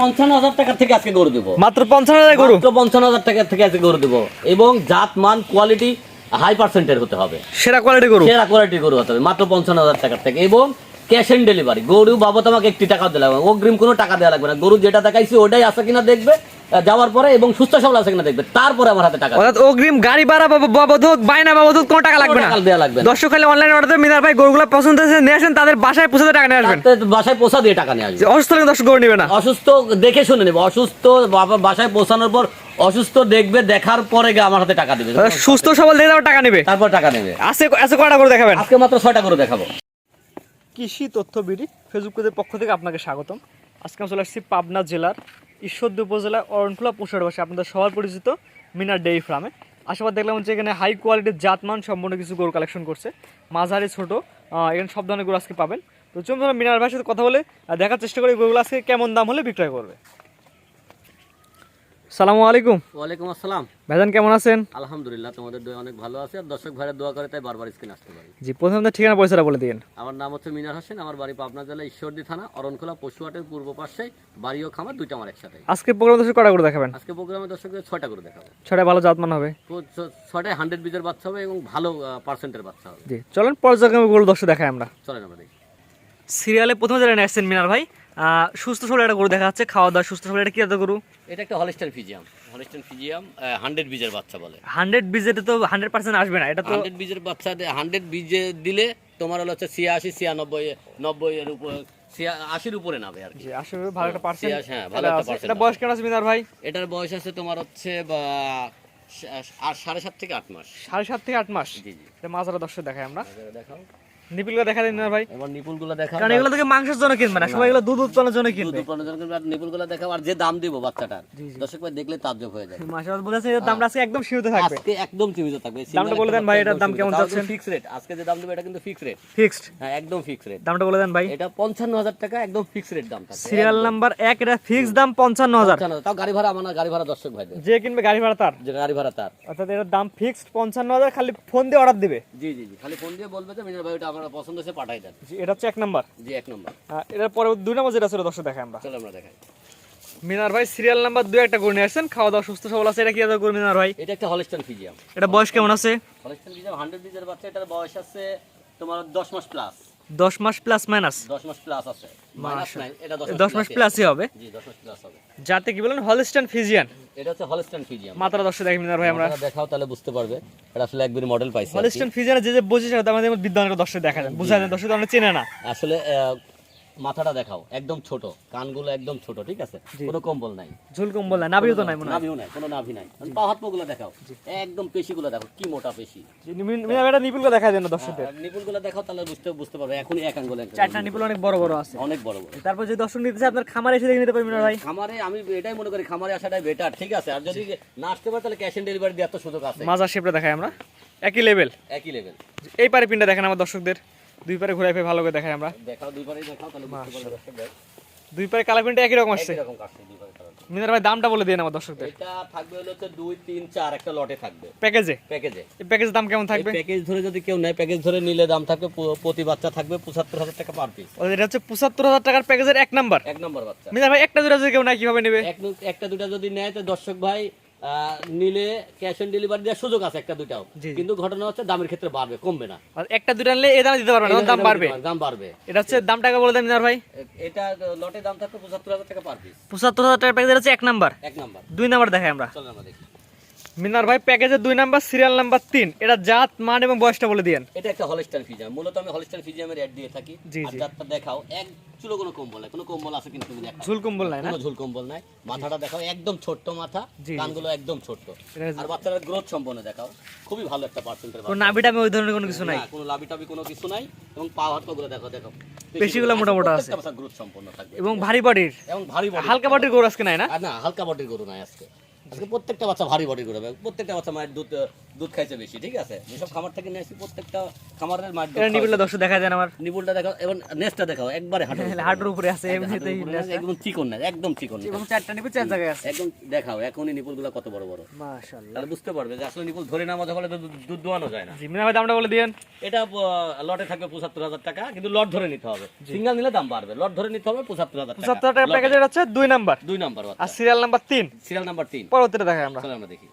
পঞ্চান্ন হাজার টাকা থেকে আজকে গরু দেবো। মাত্র পঞ্চান্ন হাজার গরু? পঞ্চান্ন হাজার টাকা থেকে আজকে গরু দেবো। এবং জাত মান কোয়ালিটি হাই পার্সেন্টের হতে হবে। সেরা কোয়ালিটি গরু? সেরা কোয়ালিটির গরু হতে হবে মাত্র পঞ্চান্ন হাজার টাকার থেকে। এবং ক্যাশ অন ডেলিভারি। গরু বাবদ আমাকে একটি টাকা দিলে হবে অগ্রিম কোনো টাকা দেওয়া লাগবে না। গরু যেটা দেখাইছি ওটাই আছে কিনা দেখবে যাওয়ার পরে এবং সুস্থ সবল আছে কিনা দেখবে। তারপরে আমার হাতে টাকা অর্থাৎ অগ্রিম গাড়ি ভাড়া বাব- বাবদ হোক বাইনা বাবদ হোক কোনো টাকা লাগবে না। টাকা দেওয়া লাগবে। দর্শক খালি অনলাইন অর্ডার মিনার ভাই গরুগুলো পছন্দ হয়েছে নিয়ে আসেন তাদের বাসায় পৌঁছাতে টাকা নিয়ে আসবেন। বাসায় পোষা দিয়ে টাকা নিয়ে আসবে অসুস্থ হলে দর্শক গরু নিবে না। অসুস্থ দেখে শুনে নেবে। অসুস্থ বাবা- বাসায় পৌঁছানোর পর অসুস্থ দেখবে দেখার পরে গিয়ে আমার হাতে টাকা দিবে। সুস্থ সবল দেখে টাকা নেবে। তারপর টাকা নেবে। আছে আছে কয়টা করে দেখাবেন? আজকে মাত্র ছয়টা করে দেখাবো। কৃষি তথ্য বিডি ফেসবুক পেজের পক্ষ থেকে আপনাকে স্বাগতম। আজকে আমি চলে আসছি পাবনা জেলার ঈশ্বরদী উপজেলার অরণখোলা পুষার বাসে, আপনাদের সবার পরিচিত মিনার ডেই ফার্মে। আশেপাশে দেখলাম হচ্ছে এখানে হাই কোয়ালিটির জাতমান সম্পূর্ণ কিছু গরু কালেকশন করছে। মাঝারি, ছোট এখানে সব ধরনের গরু আজকে পাবেন। তো চলুন মিনার ভাইয়ের সাথে কথা বলে দেখার চেষ্টা করি গরুগুলো আজকে কেমন দাম হলে বিক্রয় করবে। সালামু আলাইকুম। ওয়ালাইকুম আসসালাম। ভাইজান কেমন আছেন? আলহামদুলিল্লাহ তোমাদের দোয়া অনেক ভালো আছে। আর দর্শক ভাইয়ের দোয়া করে তাই বারবার স্ক্রিন আসতে পারি। জি প্রথমে ঠিকানা পয়সাটা বলে দিন। আমার নাম হচ্ছে মিনার হোসেন আমার বাড়ি পাবনা জেলা ঈশ্বরদী থানা অরণখোলা পশুহাটের পূর্ব পাশে বাড়ি ও খামার দুইটা আমার একসাথে। আজকে প্রোগ্রাম দর্শক কটা করে দেখাবেন? আজকে প্রোগ্রামে দর্শকদের ছয়টা করে দেখাবো। ছটা ভালো জাতমান হবে। ছয়টায় হান্ড্রেড বিজের বাচ্চা হবে এবং ভালো পার্সেন্টের বাচ্চা হবে। জি চলেন পর্যায়ক্রমে গরু দর্শক দেখাই আমরা। চলেন আমরা দেখি। সিরিয়ালে প্রথমে যারা আসছেন মিনার ভাই সুস্থ সবল একটা গরু দেখা যাচ্ছে খাওয়া দাওয়া সুস্থ সবল। এটা কি এত গরু? এটা একটা হলিস্টান ফিজিয়াম। হলিস্টান ফিজিয়াম হান্ড্রেড বিজের বাচ্চা বলে। হান্ড্রেড বিজেতে তো হান্ড্রেড পার্সেন্ট আসবে না এটা তো হান্ড্রেড বীজের বাচ্চা হান্ড্রেড বীজে দিলে তোমার হলো হচ্ছে ছিয়াশি ছিয়ানব্বই নব্বই এর উপর আশির উপরে নামে আর কি। ভালো একটা পার্সেন্ট হ্যাঁ, ভালো একটা percent এটা বয়স কেমন আছে মিনার ভাই? এটার বয়স আছে তোমার হচ্ছে বা আর সাড়ে সাত থেকে আট মাস। সাড়ে সাত থেকে আট মাস। জি জি। এটা মাঝারা দর্শক দেখাই আমরা। দেখাও। নিপিলগুলো দেখা দিন মিনার ভাই। এবার নিপুলগুলো কারণ এগুলো থেকে মাংসের জন্য কিনবে না সবাই এগুলো দুধ উৎপাদনের জন্য কিনবে। নিপুলগুলো দেখাও আর যে দাম দিব বাচ্চাটার দর্শক ভাই দেখলে তাজ্জব হয়ে যায়। মাসের বলেছে এর দামটা আজকে একদম সীমিত থাকবে। আজকে একদম সীমিত থাকবে। দামটা বলে দেন ভাই, এটার দাম কেমন চাচ্ছেন? ফিক্স রেট আজকে যে দাম দেবো এটা কিন্তু ফিক্স রেট ফিক্সড হ্যাঁ একদম ফিক্স রেট দামটা বলে দেন ভাই। এটা পঞ্চান্ন হাজার টাকা একদম ফিক্স রেট দাম থাকবে। সিরিয়াল নাম্বার এক এটা ফিক্স দাম পঞ্চান্ন হাজার। 55,000 তাও গাড়ি ভাড়া আমার গাড়ি ভাড়া দর্শক ভাইদের। যে কিনবে গাড়ি ভাড়া তার। যে গাড়ি ভাড়া তার। অর্থাৎ এটার দাম ফিক্সড পঞ্চান্ন হাজার খালি ফোন দিয়ে অর্ডার দিবে। জি জি জি খালি ফোন দিয়ে বলবে যে মিনার ভাই আমার পছন্দ হয়েছে পাঠাই দেন। জি, এটা হচ্ছে এক নাম্বার। জি এক নম্বর। এটার পরে দুই নম্বর যেটা ছিল দর্শক দেখাই আমরা। চলো আমরা দেখাই। মিনার ভাই সিরিয়াল নাম্বার দুই একটা করে নিয়ে আসছেন। খাওয়া দাওয়া সুস্থ সবল আছে এটা কি আছে করে মিনার ভাই? এটা একটা হলিস্টান ফিজিয়াম এটা বয়স কেমন আছে? হলিস্টান ফিজিয়াম হান্ড্রেড বিজের বাচ্চা এটার বয়স আছে তোমার দশ মাস প্লাস দশ মাস প্লাস মাইনাস দশ মাস প্লাস আছে। মাইনাস নাই এটা দশ মাস প্লাসই হবে। জি দশ মাস প্লাস হবে। যাতে কি বলেন হলস্টান ফিজিয়ান এটা হচ্ছে হলিস্টান ফিজিয়াম মাত্রা দর্শক দেখি মিনার ভাই আমরা। দেখাও তাহলে বুঝতে পারবে। এটা আসলে একবারই মডেল পাইছে। হলস্টান ফিজিয়ানের যে যে সেটা আমাদের বিদ্যানের দর্শক দেখা যায় বুঝা যায় দর্শক আমরা চেনে না। আসলে মাথাটা দেখাও একদম ছোট। কানগুলো একদম ছোট ঠিক আছে? কোনো কম্বল নাই। ঝুল কম্বল না নাভিও তো নাই মনে নাভিও নাই কোনো নাভি নাই। পা হাতগুলো দেখাও। একদম পেশিগুলো দেখো কি মোটা পেশি। এটা নিপুলকে দেখা যায় না দর্শকদের। নিপুলগুলো দেখাও তাহলে বুঝতে বুঝতে পারবে এখনই এক আঙ্গুল এক চারটা নিপুল অনেক বড় বড় আছে। অনেক বড় বড়। তারপর যে দর্শক নিতে চায় আপনার খামারে এসে দেখে নিতে পারবেন ভাই। খামারে আমি এটাই মনে করি খামারে আসাটাই বেটার ঠিক আছে? আর যদি না আসতে পারে তাহলে ক্যাশ অন ডেলিভারি দেওয়ার তো সুযোগ আছে। মাজার শেপটা দেখাই আমরা। একই লেভেল একই লেভেল এই পারে পিনটা দেখেন আমার দর্শকদের। দুই পারে ঘুরাই ভালো করে দেখাই আমরা। দেখাও দুইবারই দেখাও তাহলে বুঝতে পারবে। দুই পারে কালার প্রিন্ট একই রকম আসছে। একই রকম কাটছে দুইবারে কালার। মিনার ভাই দামটা বলে দিন আমার দর্শকদের। এটা থাকবে হলো হচ্ছে দুই তিন চার একটা লটে থাকবে। প্যাকেজে? প্যাকেজে। এই প্যাকেজ দাম কেমন থাকবে? প্যাকেজ ধরে যদি কেউ নেয় প্যাকেজ ধরে নিলে দাম থাকবে প্রতি বাচ্চা থাকবে পঁচাত্তর হাজার টাকা পার পিস ও, এটা হচ্ছে পঁচাত্তর হাজার টাকার প্যাকেজের এক নাম্বার এক নম্বর বাচ্চা। মিনার ভাই একটা দুটা যদি কেউ নেয় কীভাবে নেবে? এক একটা দুটা যদি নেয় তো দর্শক ভাই নিলে ক্যাশ অন ডেলিভারি দেওয়ার সুযোগ আছে একটা দুটাও জি। কিন্তু ঘটনা হচ্ছে দামের ক্ষেত্রে বাড়বে কমবে না। আর একটা দুটা নিলে এই দামে দিতে পারবে না, দাম বাড়বে। দাম বাড়বে। এটা হচ্ছে দাম টাকা বলে দেন ভাই। এটা লটে দাম থাকবে পঁচাত্তর হাজার টাকা পার পিস পঁচাত্তর হাজার টাকা প্যাকেজ হচ্ছে এক নাম্বার এক নাম্বার দুই নাম্বার দেখাই আমরা। চলেন আমরা দেখি। মিনার ভাই প্যাকেজের দুই নাম্বার সিরিয়াল নাম্বার তিন। এটা জাত মান এবং বয়সটা বলে দিয়েন। এটা একটা হলিস্টান ফিজিয়াম মূলত আমি হলিস্টান ফিজিয়ামের অ্যাড দিয়ে থাকি। জি, আর জাতটা দেখাও এক চুলো কোনো কম্বল নাই। কোনো কম্বল আছে কিন্তু তুমি দেখাও। ঝুল কম্বল নাই না? কোনো ঝুল কম্বল নাই। মাথাটা দেখাও একদম ছোট্ট মাথা। কানগুলো একদম ছোট্ট। আর বাচ্চাটার গ্রোথ সম্পন্ন দেখাও। খুবই ভালো একটা পার্সেন্টের কোনো নাভিটা আমি ওই ধরনের কোনো কিছু নাই? কোনো লাভি টাভি কোনো কিছু নাই। এবং পা হাতগুলো দেখো দেখো পেশিগুলো মোটা মোটা আছে। গ্রোথ সম্পন্ন থাকবে। এবং ভারী বডির এবং ভারী বডি হালকা বডির গরু আজকে নাই না? না হালকা বডির গরু নাই আজকে। আজকে প্রত্যেকটা বাচ্চা ভারী বডির গরু হবে প্রত্যেকটা বাচ্চা মায়ের দুধ দুধ খাইছে বেশি ঠিক আছে? যেসব খামার থেকে নিয়ে আসি প্রত্যেকটা খামারের দুধ এটা দর্শক দেখা যায় আমার। নিপুলটা দেখাও এবং নেস্টটা দেখাও একবারে হাঁটু হাঁটুর উপরে আছে এমনিতেই একদম চিকন না একদম চিকন না। এবং চারটা নিবি চার জায়গায় আছে। একদম দেখাও এখনই নিপুলগুলো কত বড় বড়। মাশাআল্লাহ। তাহলে বুঝতে পারবে যে আসলে নিপুল ধরে না মজা হলে দুধ- দোয়ানো যায় না। জি মিনা ভাই দামটা বলে দিয়েন। এটা লটে থাকবে পঁচাত্তর হাজার টাকা কিন্তু লট ধরে নিতে হবে। সিঙ্গেল নিলে দাম বাড়বে লট ধরে নিতে হবে পঁচাত্তর হাজার টাকা। পঁচাত্তর টাকা প্যাকেজের হচ্ছে দুই নাম্বার। দুই নাম্বার আর সিরিয়াল নাম্বার তিন। সিরিয়াল নাম্বার তিন। পরবর্তীটা দেখাই আমরা। আমরা দেখি।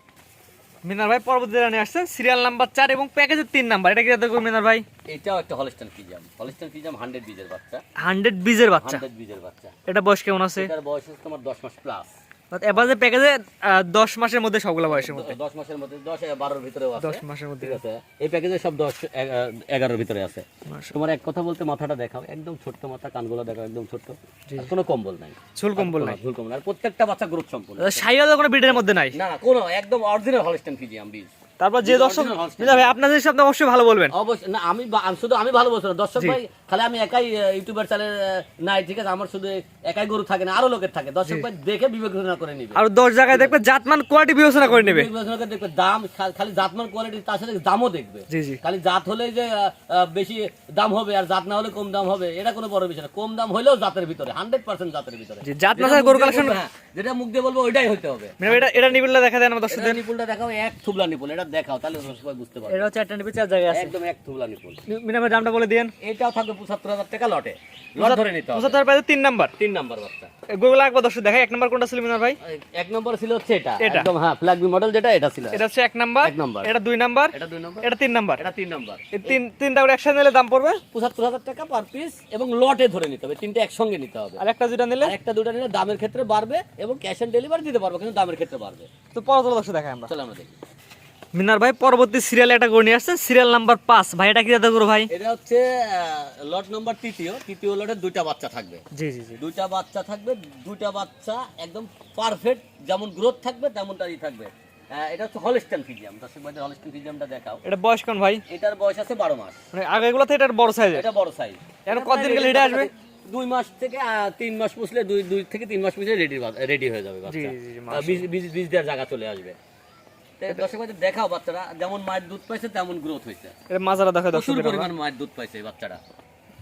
মিনার ভাই পরবর্তী নিয়ে আসছেন সিরিয়াল নাম্বার চার এবং প্যাকেজের তিন নাম্বার এটা কি দেখো মিনার ভাই? এটাও একটা Holstein Friesian Holstein Friesian hundred বীজের বাচ্চা। হান্ড্রেড বিজের বাচ্চা। হান্ড্রেড বীজের বাচ্চা। এটা বয়স কেমন আছে? এটার বয়স তোমার দশ মাস প্লাস এভারেজ প্যাকেজে দশ মাসের মধ্যে সবগুলো বয়সের মধ্যে। দশ মাসের মধ্যে 10 12 এর আছে। দশ মাসের মধ্যে। আছে? এই প্যাকেজে সব 10 11 এর ভিতরে আছে। তোমার এক কথা বলতে মাথাটা দেখাও একদম ছোট্ট মাথা কানগুলো দেখাও একদম ছোট্ট। কোনো কম্বল নাই। চুল কম্বল নাই। ঝুল কম্বল আর প্রত্যেকটা বাচ্চা গ্রুপ সম্পূর্ণ। সাইয়াল কোনো ব্রিডের মধ্যে নাই? না না কোনো একদম অরিজিনাল হলস্টাইন ফিজিয়াম বীজ তারপর যে দর্শক Original ভাই আপনাদের সাথে অবশ্যই ভালো বলবেন। অবশ্যই না আমি আমি শুধু আমি ভালো বলছি না। দর্শক ভাই খালি আমি একাই ইউটিউবার চ্যানেল নাই ঠিক আছে? আমার শুধু একাই গরু থাকে না আরও লোকের থাকে। দর্শক ভাই দেখে বিবেচনা করে নিবে। আর দশ জায়গায় দেখবে জাতমান কোয়ালিটি বিবেচনা করে নেবে। বিবেচনা করে দেখবে দাম খালি জাতমান কোয়ালিটি তার সাথে দামও দেখবে। খালি জাত হলেই যে বেশি দাম হবে আর জাত না হলে কম দাম হবে এটা কোনো বড় বিষয় না। কম দাম হলেও জাতের ভিতরে হান্ড্রেড পার্সেন্ট জাতের ভিতরে। জাত না যেটা মুখ গরু বলব, হ্যাঁ, যেটা মুখ দিয়ে বলব ওইটাই হতে হবে। এটা এটা নিবিল্লা দেখা দেয় আমার দর্শকদের। নিপুলটা দেখাও এক থুবলা নিপুল এটা দেখাও তাহলে সবাই বুঝতে পারবে। এটা হচ্ছে একটা চার জায়গায় আছে। একদম এক নিপুল দামটা বলে দিয়েন। এটাও থাকবে পঁচাত্তর হাজার টাকা লটে। লট ধরে নিতে হবে। পঁচাত্তর পাইছে তিন নাম্বার। তিন নাম্বার বাচ্চা একবার দর্শক দেখাই এক নাম্বার কোনটা ছিল মিনার ভাই? এক নম্বর ছিল হচ্ছে এটা। একদম হ্যাঁ ফ্ল্যাগবি মডেল যেটা এটা ছিল। এটা হচ্ছে এক নাম্বার। এক নাম্বার। এটা দুই নাম্বার। এটা দুই নম্বর। এটা তিন নাম্বার। এটা তিন নম্বর। এই তিন তিনটা করে একসাথে নিলে দাম পড়বে? পঁচাত্তর হাজার টাকা পার পিস এবং লটে ধরে নিতে হবে। তিনটে একসঙ্গে নিতে হবে। আর একটা যেটা নিলে? একটা দুটা নিলে দামের ক্ষেত্রে বাড়বে এবং ক্যাশ অন ডেলিভারি দিতে পারব কিন্তু দামের ক্ষেত্রে বাড়বে। তো পরবর্তী দর্শক দেখাই আমরা। চলো আমরা দেখি। মিনার ভাই পরবর্তী সিরিয়ালে একটা গরু নিয়ে আসছেন। সিরিয়াল নাম্বার পাঁচ। ভাই এটা কি দাদা গরু ভাই? এটা হচ্ছে লট নম্বর তৃতীয়। তৃতীয় লটে দুইটা বাচ্চা থাকবে। জি জি জি। দুইটা বাচ্চা থাকবে দুইটা বাচ্চা একদম পারফেক্ট যেমন গ্রোথ থাকবে তেমনটাই থাকবে। এটা হচ্ছে হলস্টাইন ফিজিয়াম দর্শক হলস্টাইন ফিজিয়ামটা দেখাও। এটা বয়স কোন ভাই? এটার বয়স আছে বারো মাস। মানে আগে এগুলো থেকে এটা বড় সাইজের এটা বড় সাইজ এখন কতদিন গেলে এটা আসবে? দুই মাস থেকে তিন মাস পুষলে দুই দুই থেকে তিন মাস পুষলে রেডি রেডি হয়ে যাবে বাচ্চা। জি, জি, আহ, বীজ বীজ দেওয়ার জায়গা চলে আসবে। তো দেখাও বাচ্চারা যেমন মায়ের দুধ পাইছে তেমন গ্রোথ হয়েছে এটা মাজারা দেখা দর্শক প্রচুর পরিমাণ মায়ের দুধ পাইছে বাচ্চারা।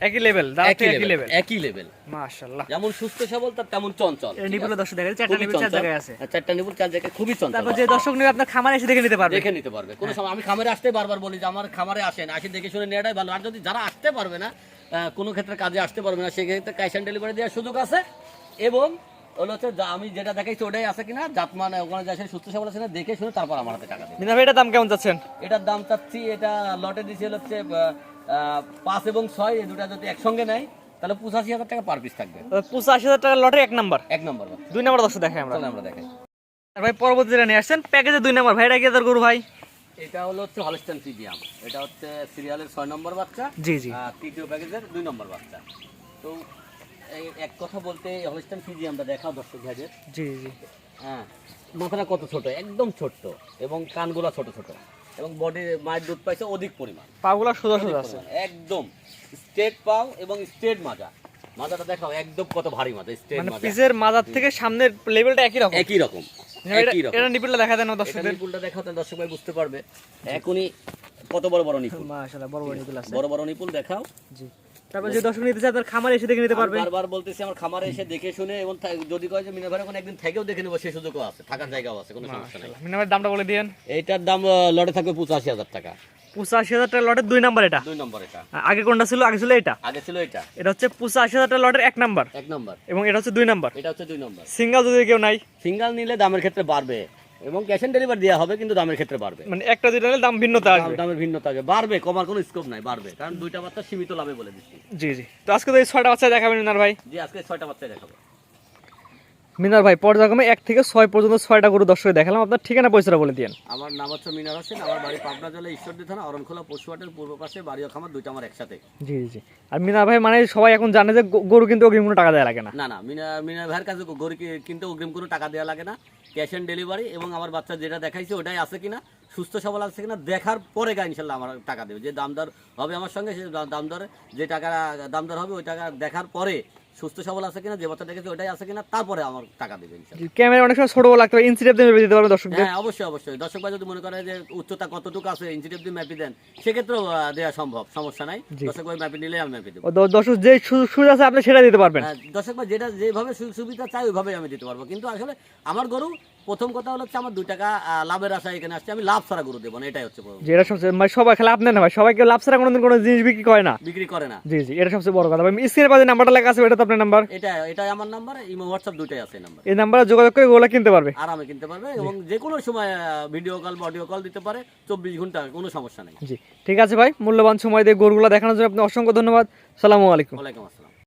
একই লেভেল একই একই লেভেল লেভেল একই লেভেল মাশাআল্লাহ। যেমন সুস্থ সবল তার তেমন চঞ্চল। নিপুল দর্শক দেখা চারটা নিপুল চার জায়গায় আছে। চারটা নিপুল চার জায়গায় খুবই চঞ্চল তারপর যে দর্শক নিবে আপনার খামারে এসে দেখে নিতে পারবে। দেখে নিতে পারবে। কোনো সময় আমি খামারে আসতে বারবার বলি যে আমার খামারে আসেন আসে দেখে শুনে নেওয়াটাই ভালো। আর যদি যারা আসতে পারবে না কোনো ক্ষেত্রে কাজে আসতে পারবে না সেক্ষেত্রে ক্যাশ অন ডেলিভারি দেওয়ার সুযোগ আছে এবং হলো হচ্ছে আমি যেটা দেখাইছি ওটাই আছে কিনা জাত মানে ওখানে যা আছে সুস্থ সবল আছে না দেখে শুনে তারপর আমার হাতে টাকা মিনা ভাই এটার দাম কেমন চাচ্ছেন এটার দাম চাচ্ছি এটা লটে দিয়েছি হলো হচ্ছে আহ, আহ, পাঁচ এবং ছয় এই দুটা যদি একসঙ্গে নেয় তাহলে পঁচাশি হাজার টাকা পার পিস থাকবে। পঁচাশি হাজার টাকার লটে এক নাম্বার? এক নম্বর দুই নাম্বার দর্শক দেখাই আমরা। আমরা দেখাই। ভাই পরবর্তী যেটা নিয়ে আসছেন প্যাকেজে দুই নাম্বার। ভাই এটা কি গরু ভাই? এটা হলো হচ্ছে হলস্টাইন ফিজিয়াম এটা হচ্ছে সিরিয়ালের ছয় নম্বর বাচ্চা। জি জি। তৃতীয় প্যাকেজের দুই নম্বর বাচ্চা। তো এক কথা বলতে হলস্টাইন ফিজিয়ামটা দেখাও দর্শক ভাইদের। জি জি। হ্যাঁ মাথাটা কত ছোট? একদম ছোট্ট এবং কানগুলা ছোট ছোট এবং বডি মায়ের দুধ পাইছে অধিক পরিমাণ। পাগুলা সোজা সোজা আছে। একদম। স্ট্রেট পাও এবং স্ট্রেট মাজা। মাজাটা দেখাও একদম কত ভারী মাজা স্ট্রেট মানে মাজা। পিসের মাজার থেকে সামনের লেভেলটা একই রকম? একই রকম এটা- একই রকম। এটা নিপিলটা দেখা দেন দর্শকদের। নিপুলটা দেখাও তাহলে দর্শক ভাই বুঝতে পারবে। এখনই কত বড় বড় নিপুল মাশাআল্লাহ বড় বড় নিপিল আছে। বড় বড় নিপুল দেখাও। জি। তারপর যে দর্শক নিতে চায় তার খামারে এসে দেখে নিতে পারবে। বারবার বলতেছি আমার খামারে এসে দেখে শুনে এবং যদি কয় যে মিনা ভাই এখন একদিন থেকেও দেখে নেব সেই সুযোগও আছে থাকার জায়গাও আছে কোনো সমস্যা নেই। মিনা ভাই দামটা বলে এইটার দাম লটে থাকবে পঁচাশি হাজার টাকা। পঁচাশি হাজার টাকা লটের দুই নাম্বার এটা? দুই নম্বর এটা। আগে কোনটা ছিল? আগে ছিল এটা আগে ছিল এটা এটা হচ্ছে পঁচাশি হাজার টাকা লটের এক নাম্বার। এক নম্বর। এবং এটা হচ্ছে দুই নাম্বার। এটা হচ্ছে দুই নম্বর। সিঙ্গেল যদি কেউ নাই? সিঙ্গেল নিলে দামের ক্ষেত্রে বাড়বে। এবং ক্যাশ অন ডেলিভারি দেওয়া হবে কিন্তু দামের ক্ষেত্রে বাড়বে। মানে একটা দিনের দাম ভিন্নতা আসবে। দামের ভিন্নতা আসবে। বাড়বে কমার কোনো স্কোপ নাই বাড়বে। কারণ দুইটা বাচ্চা সীমিত লাভে বলে দিচ্ছি। জি জি। তো আজকে তো এই ছয়টা বাচ্চা দেখাবেন না ভাই? জি আজকে ছয়টা বাচ্চা দেখাবো। মিনার ভাই পর্যায়ক্রমে এক থেকে ছয় পর্যন্ত ছয়টা গরু দর্শক দেখালাম। আপনার ঠিকানা পয়সাটা বলে দিয়েন। আমার নাম হচ্ছে মিনার হোসেন আমার বাড়ি পাবনা জেলা ঈশ্বরদী থানা অরণখোলা পশুহাটের পূর্ব পাশে বাড়ি খামার দুইটা আমার একসাথে। জি জি আর মিনার ভাই মানে সবাই এখন জানে যে গরু কিন্তু অগ্রিম কোনো টাকা দেওয়া লাগে না। না না মিনা মিনার ভাইয়ের কাছে গরু কিন্তু অগ্রিম কোনো টাকা দেওয়া লাগে না। ক্যাশ অন ডেলিভারি এবং আমার বাচ্চা যেটা দেখাইছে ওটাই আছে কিনা সুস্থ সবল আছে কিনা দেখার পরে গা ইনশাল্লাহ আমার টাকা দেবে। যে দামদার হবে আমার সঙ্গে সে দামদার যে টাকা দামদার হবে ওই টাকা দেখার পরে সুস্থ সবল আছে কিনা যে বাচ্চাটা গেছে ওটাই আছে কিনা তারপরে আমার টাকা দেবে ক্যামেরা অনেক সময় ছোট লাগতে পারে দিয়ে দিতে পারবে দর্শক হ্যাঁ অবশ্যই অবশ্যই। দর্শক ভাই যদি মনে করে যে উচ্চতা কতটুকু আছে ইঞ্চিটিভ দিয়ে ম্যাপি দেন সেক্ষেত্রেও দেওয়া সম্ভব সমস্যা নাই। দর্শক ভাই ম্যাপি নিলে আমি ম্যাপি দেবো। দর্শক যে সুবিধা আছে আপনি সেটা দিতে পারবেন। হ্যাঁ, দর্শক ভাই যেটা যেভাবে সুবিধা চাই ওইভাবে আমি দিতে পারব। কিন্তু আসলে আমার গরু প্রথম কথা হলো আমার দুই টাকা লাভের আশা এখানে আসছে। আমি লাভ ছাড়া গরু দেবো না এটাই হচ্ছে। যেটা সবচেয়ে মানে সবাই খেলে আপনার না ভাই সবাই কেউ লাভ ছাড়া কোনোদিন কোনো জিনিস বিক্রি করে না। বিক্রি করে না। জি জি এটা সবচেয়ে বড় কথা। ভাই স্ক্রিনের পাশে নাম্বারটা লেখা আছে এটা তো আপনার নাম্বার এটা এটাই আমার নাম্বার ইমো হোয়াটসঅ্যাপ দুইটাই আছে নাম্বার এই নাম্বারে যোগাযোগ করে ওগুলো কিনতে পারবে। আরামে কিনতে পারবে এবং যে কোনো সময় ভিডিও কল বা অডিও কল দিতে পারে চব্বিশ ঘণ্টা কোনো সমস্যা নেই। জি ঠিক আছে ভাই মূল্যবান সময় দিয়ে গরুগুলো দেখানোর জন্য আপনি অসংখ্য ধন্যবাদ। সালামু আলাইকুম। ওয়ালাইকুম আসসালাম।